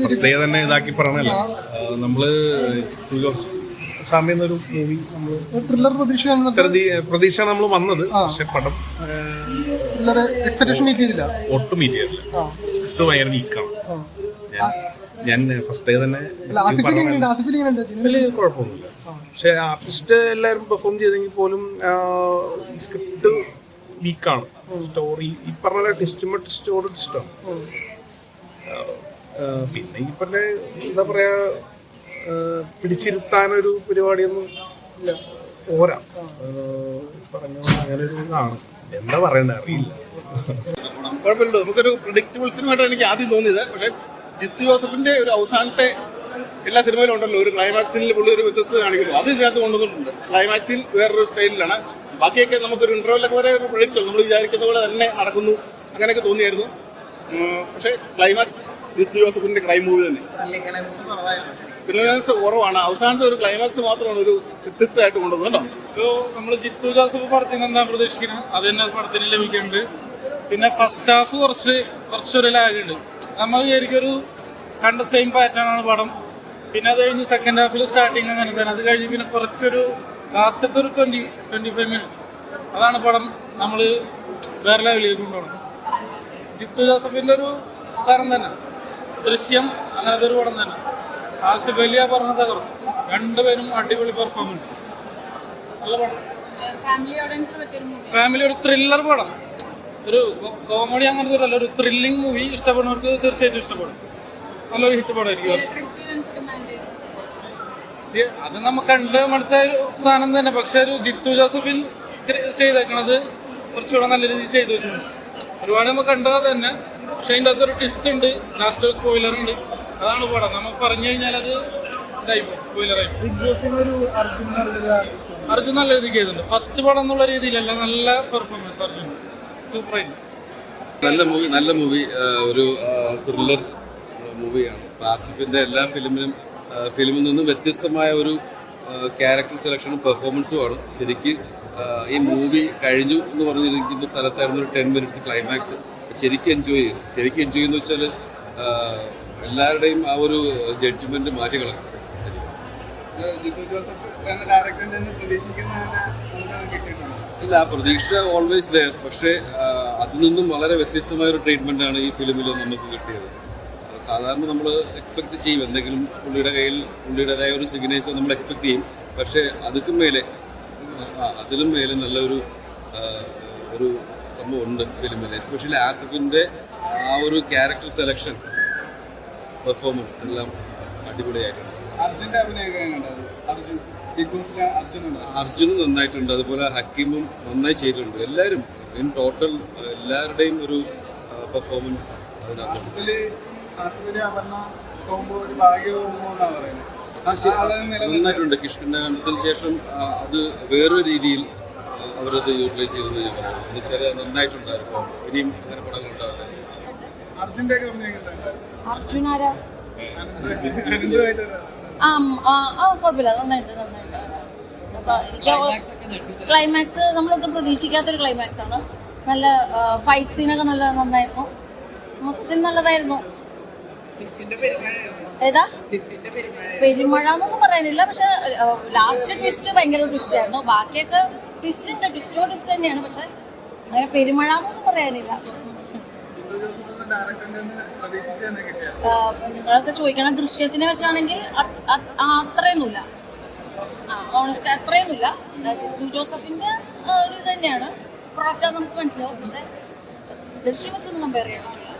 പ്രത്യേക തന്നെ ഇതാക്കി പറഞ്ഞല്ല നമ്മൾ സാമ്യെന്നൊരു മൂവി നമ്മൾ ത്രില്ലർ പ്രതീക്ഷയാണ് പ്രതി- പ്രതീക്ഷ നമ്മൾ വന്നത്. പക്ഷെ പടം എക്സ്പെക്ടേഷൻ മീറ്റ് ചെയ്തില്ല? ഒട്ടും മീറ്റ് ചെയ്തില്ല. സ്ക്രിപ്റ്റ് ഭയങ്കര വീക്കാണ് ഞാൻ ഫസ്റ്റ് ഡേ തന്നെ വലിയ കുഴപ്പമൊന്നുമില്ല. പക്ഷെ ആർട്ടിസ്റ്റ് എല്ലാവരും പെർഫോം ചെയ്തെങ്കിൽ പോലും സ്ക്രിപ്റ്റ് വീക്കാണ് സ്റ്റോറി ഈ പറഞ്ഞ ടിസ്റ്റ് ടെസ്റ്റോട് ടിസ്റ്റാണ് പിന്നെ ഈ പറഞ്ഞ എന്താ പറയാ പിടിച്ചിരുത്താനൊരു പരിപാടിയൊന്നും ഇല്ല. ഓരാ പറഞ്ഞു പറഞ്ഞ അങ്ങനെ ഒരു ഇതാണ്. എന്താ പറയണ്ട അറിയില്ല. കുഴപ്പമില്ല. നമുക്കൊരു പ്രിഡിക്റ്റബിൾ സിനിമയായിട്ടാണ് എനിക്ക് ആദ്യം തോന്നിയത്. പക്ഷെ ജിത്തു ജോസഫിന്റെ ഒരു അവസാനത്തെ എല്ലാ സിനിമയിലും ഉണ്ടല്ലോ. ഒരു ക്ലൈമാക്സിൽ പുള്ളി ഒരു വ്യത്യസ്തത കാണിക്കുന്നു. അത് ഇതിനകത്ത് കൊണ്ടുവന്നിട്ടുണ്ട്. ക്ലൈമാക്സിൽ വേറൊരു സ്റ്റൈലിലാണ് ബാക്കിയൊക്കെ നമുക്കൊരു ഇന്റർവ്യൂലൊക്കെ വരെ ഒരു പ്രൊഡക്റ്റ് നമ്മൾ വിചാരിക്കുന്ന പോലെ തന്നെ നടക്കുന്നു. അങ്ങനെയൊക്കെ തോന്നിയായിരുന്നു. പക്ഷേ ക്ലൈമാക്സ് ജിത്തു ജോസഫിന്റെ ക്രൈം മൂവി തന്നെ. ക്ലൈമാക്സ് കുറവാണ്. അവസാനത്തെ ഒരു ക്ലൈമാക്സ് മാത്രമാണ് ഒരു വ്യത്യസ്തമായിട്ട് കൊണ്ടുവന്നത് കേട്ടോ? നമ്മൾ ജിത്തു ജോസഫ് പടത്തിൽ നിന്ന് എന്താ പ്രതീക്ഷിക്കുന്നത് അത് തന്നെ പടത്തിന് ലഭിക്കുന്നുണ്ട്. പിന്നെ ഫസ്റ്റ് ഹാഫ് കുറച്ച് കുറച്ചൊരു ലാഗ് ഉണ്ട്. നമ്മൾ വിചാരിക്കും ഒരു കണ്ട സെയിം പാറ്റേൺ ആണ് പടം. പിന്നെ അത് കഴിഞ്ഞ് സെക്കൻഡ് ഹാഫിൽ സ്റ്റാർട്ടിങ് അങ്ങനെ തന്നെ. അത് കഴിഞ്ഞ് പിന്നെ കുറച്ചൊരു ലാസ്റ്റത്തെ ഒരു ട്വന്റി ട്വന്റി ഫൈവ് മിനിറ്റ്സ് അതാണ് പടം നമ്മൾ വേറെ ലെവലിൽ കൊണ്ടുപോകണം ജിത്തു ജോസഫിന്റെ ഒരു സാധനം തന്നെ. ദൃശ്യം അങ്ങനത്തെ ഒരു പടം തന്നെ. ആസിഫ് അലിയ പറഞ്ഞ തകർത്തു. രണ്ടുപേരും അടിപൊളി പെർഫോമൻസ് നല്ല പടം. ഫാമിലി ഒരു ത്രില്ലർ പടം. ഒരു കോമഡി അങ്ങനത്തെ ഒരു അല്ല ഒരു ത്രില്ലിംഗ് മൂവി ഇഷ്ടപ്പെടുന്നവർക്ക് തീർച്ചയായിട്ടും ഇഷ്ടപ്പെടും. നല്ലൊരു ഹിറ്റ് പടമായിരിക്കും അത് നമ്മ കണ്ട് മടുത്ത ഒരു സാധനം തന്നെ. പക്ഷെ ഒരു ജിത്തു ജോസഫിൻ ചെയ്തേക്കണത് കുറച്ചുകൂടെ നല്ല രീതിയിൽ ചെയ്തു വെച്ചിട്ടുണ്ട്. ഒരുപാട് നമ്മൾ കണ്ടത് തന്നെ പക്ഷെ അതിന്റെ അകത്തൊരു ട്വിസ്റ്റ് ഉണ്ട്. ലാസ്റ്റ് ഒരു സ്പോയിലർ ഉണ്ട്. അതാണ് പടം. നമ്മൾ പറഞ്ഞു കഴിഞ്ഞാൽ അത് ഇതായിപ്പോ സ്പോയിലറായി ബിഗ് ബോസിന് ഒരു അർജുൻ നല്ല രീതിക്ക് ചെയ്തിട്ടുണ്ട്. ഫസ്റ്റ് പടം എന്നുള്ള രീതിയിലല്ല നല്ല പെർഫോമൻസ് അർജുൻ. സൂപ്പർ സൂപ്പറായിട്ട് നല്ല മൂവി നല്ല മൂവി ഒരു ത്രില്ലർ മൂവിയാണ് ആസിഫിന്റെ എല്ലാ ഫിലിമിനും ഫിലിമിൽ നിന്നും വ്യത്യസ്തമായ ഒരു ക്യാരക്ടർ സെലക്ഷനും പെർഫോമൻസും ആണ്. ശരിക്ക് ഈ മൂവി കഴിഞ്ഞു എന്ന് പറഞ്ഞിരിക്കുന്ന സ്ഥലത്തായിരുന്നു ഒരു ടെൻ മിനിറ്റ്സ് ക്ലൈമാക്സ് ശരിക്കും എൻജോയ് ചെയ്തു. ശരിക്കും എൻജോയ് ചെയ്യുന്ന വെച്ചാൽ എല്ലാവരുടെയും ആ ഒരു ജഡ്ജ്മെന്റ് മാറ്റിക്കളഞ്ഞു ഇല്ല ആ പ്രതീക്ഷ ഓൾവേസ് ദയർ പക്ഷേ അതിൽ നിന്നും വളരെ വ്യത്യസ്തമായ ഒരു ട്രീറ്റ്മെന്റ് ആണ് ഈ ഫിലിമിൽ നമുക്ക് കിട്ടിയത്. സാധാരണ നമ്മൾ എക്സ്പെക്ട് ചെയ്യും. എന്തെങ്കിലും പുള്ളിയുടെ കയ്യിൽ പുള്ളിയുടേതായ ഒരു സിഗ്നേച്ചർ നമ്മൾ എക്സ്പെക്ട് ചെയ്യും. പക്ഷേ അതുക്കും മേലെ അതിലും മേലും നല്ലൊരു ഒരു സംഭവം ഉണ്ട് ഫിലിമിൽ എസ്പെഷ്യലി ആസിഫിന്റെ ആ ഒരു ക്യാരക്ടർ സെലക്ഷൻ പെർഫോമൻസ് എല്ലാം അടിപൊളിയായിട്ടുണ്ട്. അർജുനും നന്നായിട്ടുണ്ട്. അതുപോലെ ഹക്കീമും നന്നായി ചെയ്തിട്ടുണ്ട്. എല്ലാവരും ഇൻ ടോട്ടൽ എല്ലാവരുടെയും ഒരു പെർഫോമൻസ് അതിനകത്ത് ഒരു പറയുന്നത് ആ ശരി നന്നായിട്ടുണ്ട്. കിഷ്കിന്റെ കണ്ടതിന് ശേഷം അത് വേറൊരു രീതിയിൽ അവരത് യൂട്ടിലൈസ് ചെയ്തെന്ന് ഞാൻ പറയാം. എന്ന് വെച്ചാൽ നന്നായിട്ടുണ്ടായിരുന്നു. ഇനിയും അങ്ങനെ പടങ്ങൾ ഉണ്ടാവട്ടെ. അർജുന്റെ ഒക്കെ അഭിനയം എങ്ങനെയുണ്ടായിരുന്നു? അർജുൻ ആരാ? അനന്തമായിട്ട് ഒരു- ആ ഉം, ആ ആ കുഴപ്പമില്ല. നന്നായിട്ട് നന്നായിട്ട്. അപ്പൊ എനിക്ക് ക്ലൈമാക്സ് നമ്മളൊട്ടും പ്രതീക്ഷിക്കാത്തൊരു ക്ലൈമാക്സ് ആണ്. നല്ല ഫൈറ്റ് സീനൊക്കെ നല്ല നന്നായിരുന്നു. മൊത്തത്തിൽ നല്ലതായിരുന്നു. ഏതാ? പെരുമഴ. എന്നൊന്നും പറയാനില്ല പക്ഷെ ലാസ്റ്റ് ട്വിസ്റ്റ് ഭയങ്കര ട്വിസ്റ്റ് ആയിരുന്നു. ബാക്കിയൊക്കെ ട്വിസ്റ്റ് ഉണ്ട്. ട്വിസ്റ്റോ ട്വിസ്റ്റ് തന്നെയാണ്. പക്ഷെ അങ്ങനെ പെരുമഴ എന്നൊന്നും പറയാനില്ല. പക്ഷെ നിങ്ങളൊക്കെ ചോദിക്കണ ദൃശ്യത്തിനെ വെച്ചാണെങ്കിൽ അത്രയൊന്നുമില്ല. ഓണസ്റ്റ് അത്രയൊന്നുമില്ല. ജിത്തു ജോസഫിന്റെ ഒരു ഇത് തന്നെയാണ്. പ്രൊഡക്റ്റ് നമുക്ക് മനസ്സിലാവും. പക്ഷെ ദൃശ്യം വെച്ചൊന്നും കമ്പയർ ചെയ്യാൻ പറ്റില്ല.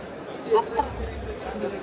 അത്ര.